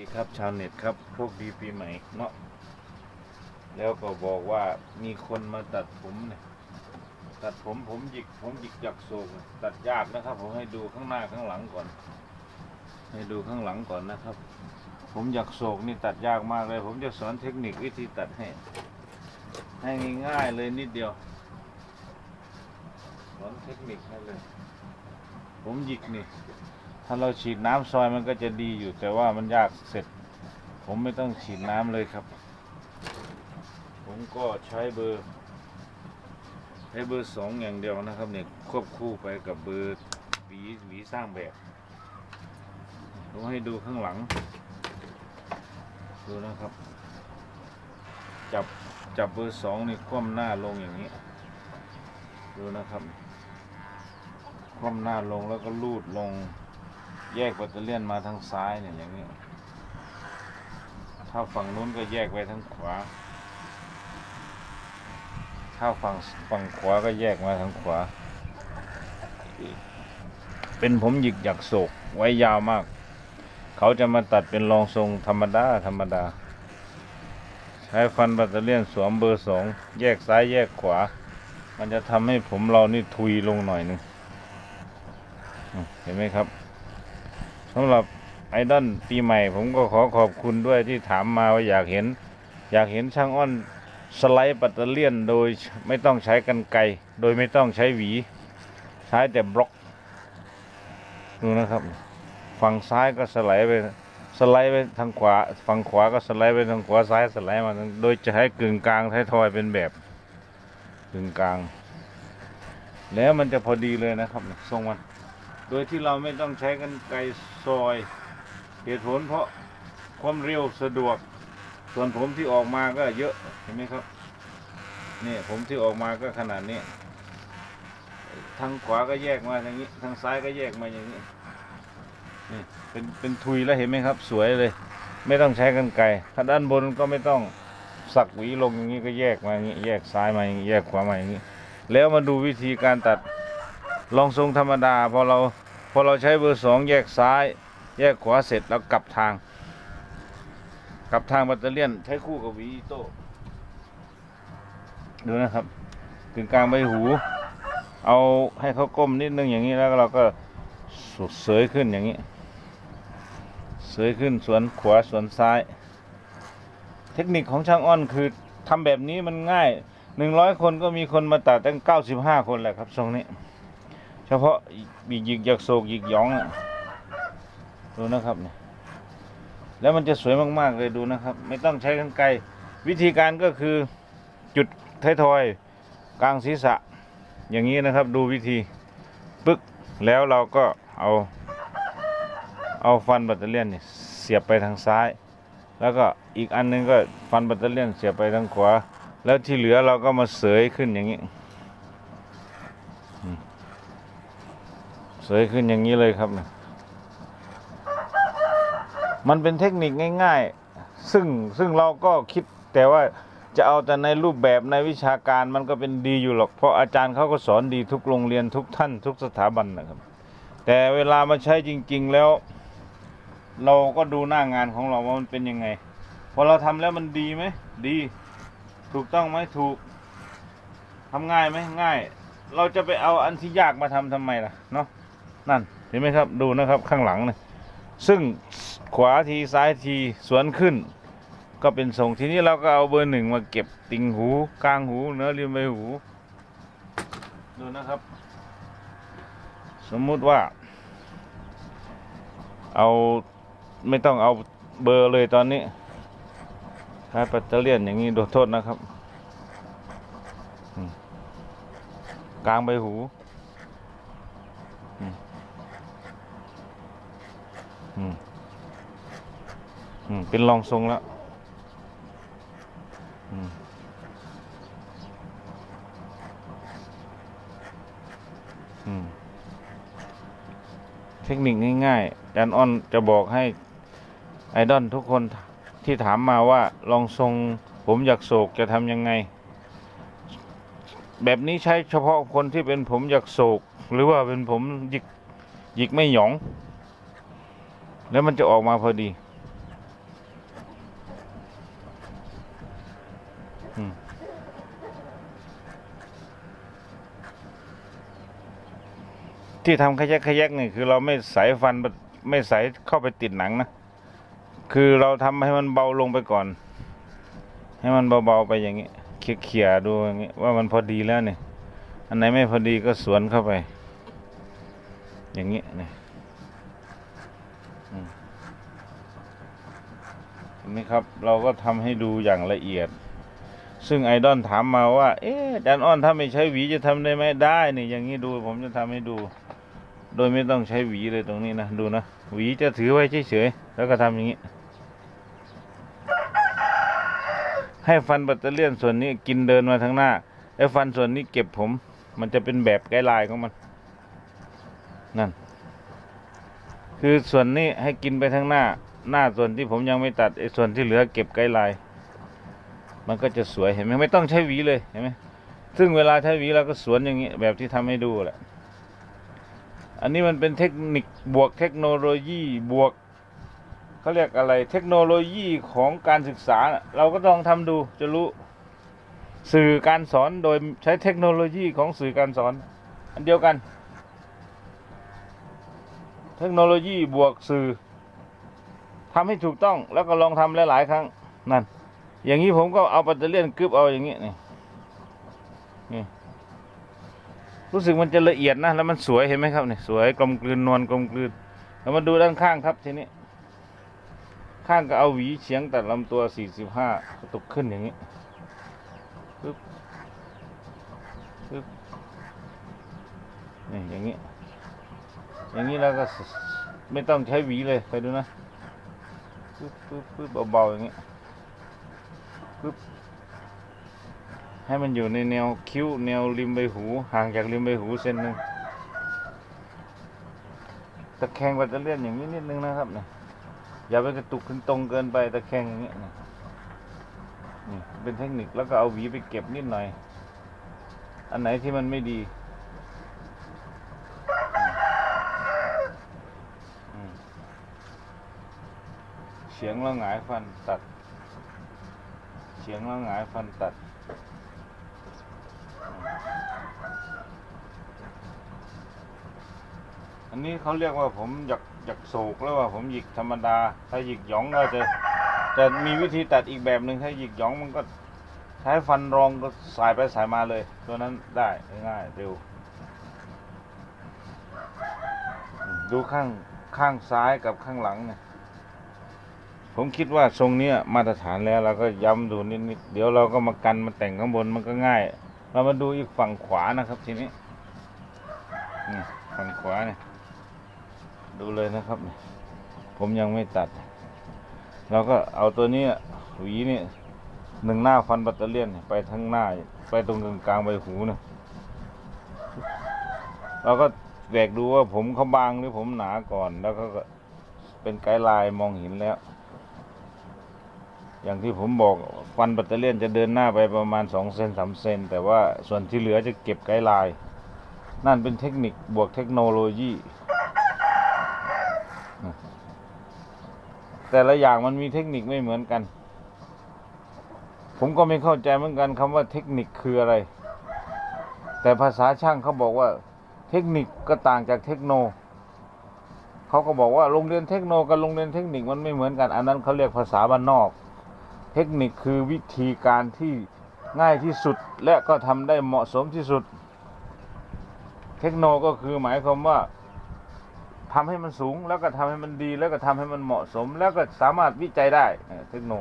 ดีครับชาวเน็ตครับพวกดีปีใหม่เนาะแล้วก็บอกว่ามีคนมาตัดผมเนี่ยตัดผมผมหยิกผมหยิกจากโศกตัดยากนะครับ ผมให้ดูข้างหน้าข้างหลังก่อน ให้ดูข้างหลังก่อนนะครับ ผมอยากโศกนี่ตัดยากมากเลย ผมจะสอนเทคนิควิธีตัดให้ให้ง่ายๆเลยนิดเดียวสอนเทคนิคให้เลย ผมหยิกนี่ ถ้าเราฉีดน้ำซอยมันก็จะดีอยู่ แต่ว่ามันยากเสร็จ ผมไม่ต้องฉีดน้ำเลยครับ ผมก็ใช้เบอร์ใช้เบอร์สองอย่างเดียวนะครับเนี่ยควบคู่ไปกับเบอร์หวีหวีสร้างแบบผมให้ดูข้างหลัง ดูนะครับ จับจับเบอร์สองนี่คว่ำหน้าลงอย่างนี้ ดูนะครับ คว่ำหน้าลงแล้วก็ลูดลง แยกแบตเตอรี่ยนมาทางซ้ายเนี่ยอย่างนี้ ถ้าฝั่งนู้นก็แยกไปทางขวา ถ้าฝั่งฝั่งขวาก็แยกมาทางขวา เป็นผมหยิกหยักโศกไว้ยาวมาก เขาจะมาตัดเป็นรองทรงธรรมดาธรรมดา ใช้ฟันแบตเตอรี่ยนสวมเบอร์สองแยกซ้ายแยกขวา มันจะทำให้ผมเรานี่ทุยลงหน่อยนึงเห็นไหมครับำหรับไอดอลปีใหม่ ผมก็ขอขอบคุณด้วยที่ถามมาว่าอยากเห็น อยากเห็นช่างอ้อนสไลด์ปัตเตอร์เลียนโดยไม่ต้องใช้กันไกโดยไม่ต้องใช้หวี ใช้แต่บล็อกดูนะครับ ฝั่งซ้ายก็สไลด์ไปสไลด์ไปทางขวา ฝั่งขวาก็สไลด์ไปทางขวาซ้ายสไลด์มาโดยจะให้กึ่งกลางท้ายทอยเป็นแบบกึ่งกลาง แล้วมันจะพอดีเลยนะครับทรงมัน โดยที่เราไม่ต้องใช้กันไกรซอย เหตุผลเพราะความเร็วสะดวก ส่วนผมที่ออกมาก็เยอะเห็นไหมครับนี่ผมที่ออกมาก็ขนาดนี้ทางขวาก็แยกมาทางนี้ทางซ้ายก็แยกมาอย่างนี้นี่เป็นเป็นทุยแล้วเห็นไหมครับ สวยเลย ไม่ต้องใช้กันไกรถ้าด้านบนก็ไม่ต้องสักหวีลงอย่างนี้ก็แยกมาอย่างนี้แยกซ้ายมาอย่างนี้แยกขวามาอย่างนี้ แล้วมาดูวิธีการตัด ลองทรงธรรมดาพอเราพอเราใช้เบอร์สองแยกซ้าย แยกขวาเสร็จแล้วกลับทาง กลับทางแบตเตอรี่ยนใช้คู่กับวีอีโต้ดูนะครับถึงกลางใบหู เอาให้เขาก้มนิดนึงอย่างนี้แล้วเราก็สุดเสยขึ้นอย่างนี้ เสยขึ้นสวนขวาสวนซ้าย เทคนิคของช่างอ้อนคือทำแบบนี้มันง่ายหนึ่งร้อยคนก็มีคนมาตัดตั้งเก้าสิบห้าคนแหละครับทรงนี้ เฉพาะบีกหยิกยักโศกหยิกหยองอะดูนะครับเนี่ยแล้วมันจะสวยมากๆเลยดูนะครับ ไม่ต้องใช้กันไกรวิธีการก็คือจุดท้ายทอยกลางศีรษะ อย่างนี้นะครับ ดูวิธีปึ๊กแล้วเราก็เอาเอาฟันแบตเตอรี่ยนเนี่ยเสียบไปทางซ้าย แล้วก็อีกอันหนึงก็ฟันแบตเตอรี่ยนเสียบไปทางขวา แล้วที่เหลือเราก็มาเสยขึ้นอย่างนี้ สวยขึ้นอย่างนี้เลยครับ มันเป็นเทคนิคง่าย ๆ ซึ่งซึ่งเราก็คิดแต่ว่าจะเอาแต่ในรูปแบบในวิชาการมันก็เป็นดีอยู่หรอก เพราะอาจารย์เขาก็สอนดีทุกโรงเรียนทุกท่านทุกสถาบันนะครับ แต่เวลามาใช้จริง ๆแล้ว เราก็ดูหน้างานของเราว่ามันเป็นยังไงพอเราทำแล้วมันดีไหมดี ถูกต้องไหมถูกทำง่ายไหมง่าย เราจะไปเอาอันที่ยากมาทำทำไมล่ะเนาะ นั่นเห็นไหมครับดูนะครับข้างหลังเนี่ยซึ่งขวาทีซ้ายทีสวนขึ้น ก็เป็นทรงทีนี้เราก็เอาเบอร์หนึ่งมาเก็บติ่งหูกลางหูเนื้อริมใบหู ดูนะครับ สมมุติว่า เอาไม่ต้องเอาเบอร์เลยตอนนี้ใช้ปัตเตอร์เลียนอย่างนี้โดดโทษนะครับ กลางใบหู อืมเป็นรองทรงแล้วอืมอืมเทคนิคง่ายๆอาจารย์อ้อนจะบอกให้ไอดอลทุกคนที่ถามมาว่าลองทรงผมอยากโศกจะทำยังไง แบบนี้ใช้เฉพาะคนที่เป็นผมอยากโศก หรือว่าเป็นผมหยิกหยิกไม่หยอง แล้วมันจะออกมาพอดี ที่ทำขยักขยักนี่คือเราไม่ใส่ฟันไม่ใส่เข้าไปติดหนังนะ คือเราทำให้มันเบาลงไปก่อน ให้มันเบาๆไปอย่างนี้เขี่ยๆดูอย่างนี้ว่ามันพอดีแล้วเนี่ยอันไหนไม่พอดีก็สวนเข้าไป อย่างนี้นี่อืมเห็นไหมครับ เราก็ทำให้ดูอย่างละเอียด ซึ่งไอดอลถามมาว่า เอ๊ะอาจารย์อ้อนถ้าไม่ใช้หวีจะทำได้ไหมได้นี่อย่างนี้ดู ผมจะทำให้ดู โดยไม่ต้องใช้หวีเลยตรงนี้นะ ดูนะ หวีจะถือไว้เฉยๆแล้วก็ทำอย่างนี้ ให้ฟันแบตเตอเลียนส่วนนี้กินเดินมาทางหน้าไอ้ฟันส่วนนี้เก็บผม มันจะเป็นแบบไกด์ไลน์ของมัน นั่น คือส่วนนี้ให้กินไปทางหน้า หน้าส่วนที่ผมยังไม่ตัดไอ้ส่วนที่เหลือเก็บไกด์ไลน์มันก็จะสวยเห็นไหมไม่ต้องใช้หวีเลยเห็นไหมซึ่งเวลาใช้หวีเราก็สวนอย่างนี้แบบที่ทำให้ดูแหละ อันนี้มันเป็นเทคนิคบวกเทคโนโลยีบวกเขาเรียกอะไรเทคโนโลยีของการศึกษา เราก็ต้องทำดูจะรู้สื่อการสอนโดยใช้เทคโนโลยีของสื่อการสอน อันเดียวกัน เทคโนโลยีบวกสื่อทำให้ถูกต้องแล้วก็ลองทำหลาย ๆ ครั้งนั่นอย่างนี้ผมก็เอาปัตเตอร์เลียนกึบเอาอย่างนี้นี่นี่ รู้สึกมันจะละเอียดนะแล้วมันสวยเห็นไหมครับเนี่ยสวยกลมกลืนนวลกลมกลืนแล้วมาดูด้านข้างครับทีนี้ ข้างก็เอาหวีเฉียงตัดลำตัว 45กระตุกขึ้นอย่างนี้ปึ๊บปึ๊บนี่อย่างนี้ อย่างนี้แล้วก็ไม่ต้องใช้หวีเลยไปดูนะปึ๊บปึ๊บปึ๊บเบาๆอย่างนี้ปึ๊บ ให้มันอยู่ในแนวคิ้วแนวริมใบหูห่างจากริมใบหูเส้นหนึ่งตะแคงแบตเตอเลียนอย่างนี้นิดนึงนะครับเนี่ยอย่าไปกระตุกขึ้นตรงเกินไปตะแคงอย่างนี้นี่นี่เป็นเทคนิคแล้วก็เอาหวีไปเก็บนิดหน่อย อันไหนที่มันไม่ดีเฉียงแล้วหงายฟันตัด เฉียงแล้วหงายฟันตัด อันนี้เขาเรียกว่าผมหยักหยักโศกแล้วว่าผมหยิกธรรมดา ถ้าหยิกหยองก็จะจะมีวิธีตัดอีกแบบหนึ่งถ้าหยิกหยองมันก็ใช้ฟันรองก็สายไปสายมาเลย ตัวนั้นได้ง่ายเร็ว ดูข้างข้างซ้ายกับข้างหลังเนี่ยผมคิดว่าทรงนี้มาตรฐานแล้วเราก็ย้ำดูนิดๆเดี๋ยวเราก็มากันมาแต่งข้างบนมันก็ง่าย เรามาดูอีกฝั่งขวานะครับทีนี้นี่ฝั่งขวาเนี่ย ดูเลยนะครับ ผมยังไม่ตัด เราก็เอาตัวนี้หวีนี่หนึ่งหน้าฟันบัตเตอเลียนไปทั้งหน้า ไปตรงกลางใบหูนี่ยเราก็แบกดูว่าผมเขาบางหรือผมหนาก่อน แล้วก็เป็นไกด์ไลน์มองเห็นแล้ว อย่างที่ผมบอกฟันบัตเตอเลียนจะเดินหน้าไปประมาณสองเซนสามเซนแต่ว่าส่วนที่เหลือจะเก็บไกด์ไลน์นั่นเป็นเทคนิคบวกเทคโนโลยี แต่ละอย่างมันมีเทคนิคไม่เหมือนกัน ผมก็ไม่เข้าใจเหมือนกันคำว่าเทคนิคคืออะไร แต่ภาษาช่างเขาบอกว่า เทคนิคก็ต่างจากเทคโนเขาก็บอกว่าโรงเรียนเทคโนกับโรงเรียนเทคนิคมันไม่เหมือนกัน อันนั้นเขาเรียกภาษาบ้านนอก เทคนิคคือวิธีการที่ง่ายที่สุดและก็ทำได้เหมาะสมที่สุด เทคโนก็คือหมายความว่า ทำให้มันสูง แล้วก็ทำให้มันดี แล้วก็ทำให้มันเหมาะสม แล้วก็สามารถวิจัยได้เทคโน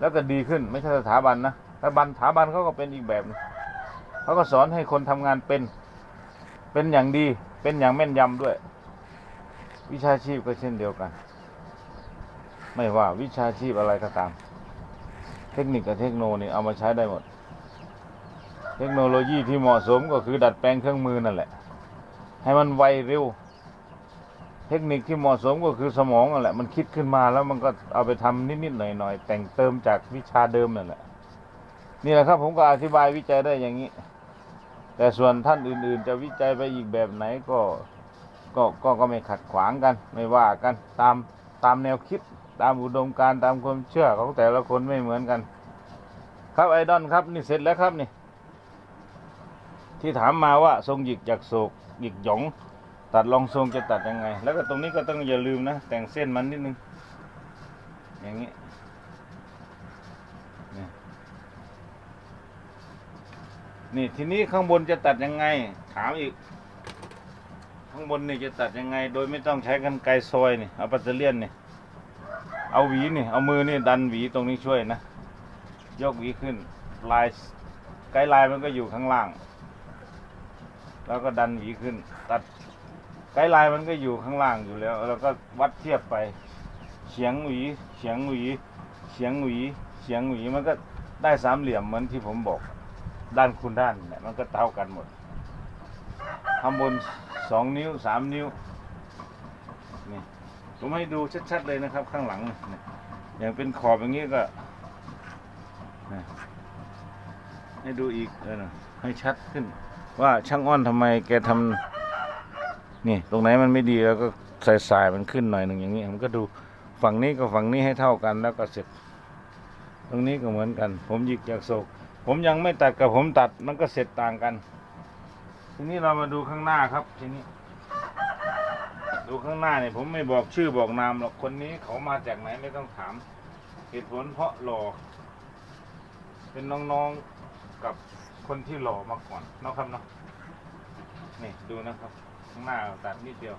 แล้วก็ดีขึ้นไม่ใช่สถาบันนะสถาบันสถาบันเขาก็เป็นอีกแบบเขาก็สอนให้คนทำงานเป็น เป็นอย่างดี เป็นอย่างแม่นยำด้วย วิชาชีพก็เช่นเดียวกัน ไม่ว่าวิชาชีพอะไรก็ตาม เทคนิคกับเทคโนนี่เอามาใช้ได้หมด เทคโนโลยีที่เหมาะสมก็คือดัดแปลงเครื่องมือนั่นแหละ ให้มันไวเร็ว เทคนิคที่เหมาะสมก็คือสมองนั่นแหละ มันคิดขึ้นมาแล้วมันก็เอาไปทำนิดๆหน่อยๆแต่งเติมจากวิชาเดิมนั่นแหละนี่แหละครับ ผมก็อธิบายวิจัยได้อย่างนี้ แต่ส่วนท่านอื่น ๆ จะวิจัยไปอีกแบบไหนก็ก็ก็ก็ไม่ขัดขวางกัน ไม่ว่ากันตามตามแนวคิดตามอุดมการณ์ตามความเชื่อของแต่ละคนไม่เหมือนกัน ครับไอดอนครับนี่เสร็จแล้วครับนี่ ที่ถามมาว่าทรงหยิกจากโศกหยิกหยอง ตัดรองทรงจะตัดยังไง แล้วก็ตรงนี้ก็ต้องอย่าลืมนะ แต่งเส้นมันนิดนึง อย่างนี้นี่ทีนี้ข้างบนจะตัดยังไง ถามอีก ข้างบนนี่จะตัดยังไง โดยไม่ต้องใช้กันไกรซอยนี่เอาปัตเตเลียนนี่เอาหวีนี่เอามือนี่ดันหวีตรงนี้ช่วยนะยกหวีขึ้นลายไกด์ไลน์มันก็อยู่ข้างล่าง แล้วก็ดันหวีขึ้น ตัด ไกด์ไลน์มันก็อยู่ข้างล่างอยู่แล้วแล้วก็วัดเทียบไปเฉียงหวีเฉียงหวีเฉียงหวีเฉียงหวีมันก็ได้สามเหลี่ยมเหมือนที่ผมบอก ด้านคูณด้านเนี่ยมันก็เท่ากันหมดข้างบนสองนิ้วสามนิ้วนี่ผมให้ดูชัดๆเลยนะครับ ข้างหลังนี่อย่างเป็นขอบอย่างนี้ก็ให้ดูอีกเออให้ชัดขึ้น ว่าช่างอ้อนทำไมแกทำ นี่ตรงไหนมันไม่ดีแล้วก็ใส่สายมันขึ้นหน่อยหนึ่งอย่างนี้มันก็ดูฝั่งนี้กับฝั่งนี้ให้เท่ากันแล้วก็เสร็จ ตรงนี้ก็เหมือนกัน ผมหยิกจากโศก ผมยังไม่ตัดกับผมตัดมันก็เสร็จต่างกัน ทีนี้เรามาดูข้างหน้าครับทีนี้ ดูข้างหน้าเนี่ยผมไม่บอกชื่อบอกนามหรอกคนนี้เขามาจากไหนไม่ต้องถามเหตุผลเพราะหล่อเป็นน้องๆกับคนที่หล่อมาก่อนนะครับเนาะนี่ดูนะครับ ข้างหน้าตัดนิดเดียว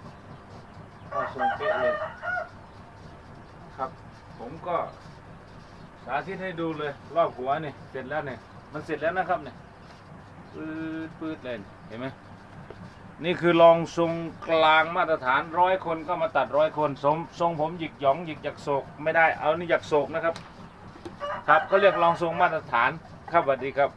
ก็ทรงเป๊ะเลย ครับ ผมก็สาธิตให้ดูเลย รอบหัวนี่เสร็จแล้วเนี่ยมันเสร็จแล้วนะครับเนี่ยปืดปืดเลยเห็นไหมนี่คือลองทรงกลางมาตรฐานร้อยคนก็มาตัดร้อยคนทรงทรงผมหยิกหยองหยิกหยักโศกไม่ได้เอานี่หยักโศกนะครับ ครับเขาเรียกลองทรงมาตรฐานครับสวัสดีครับ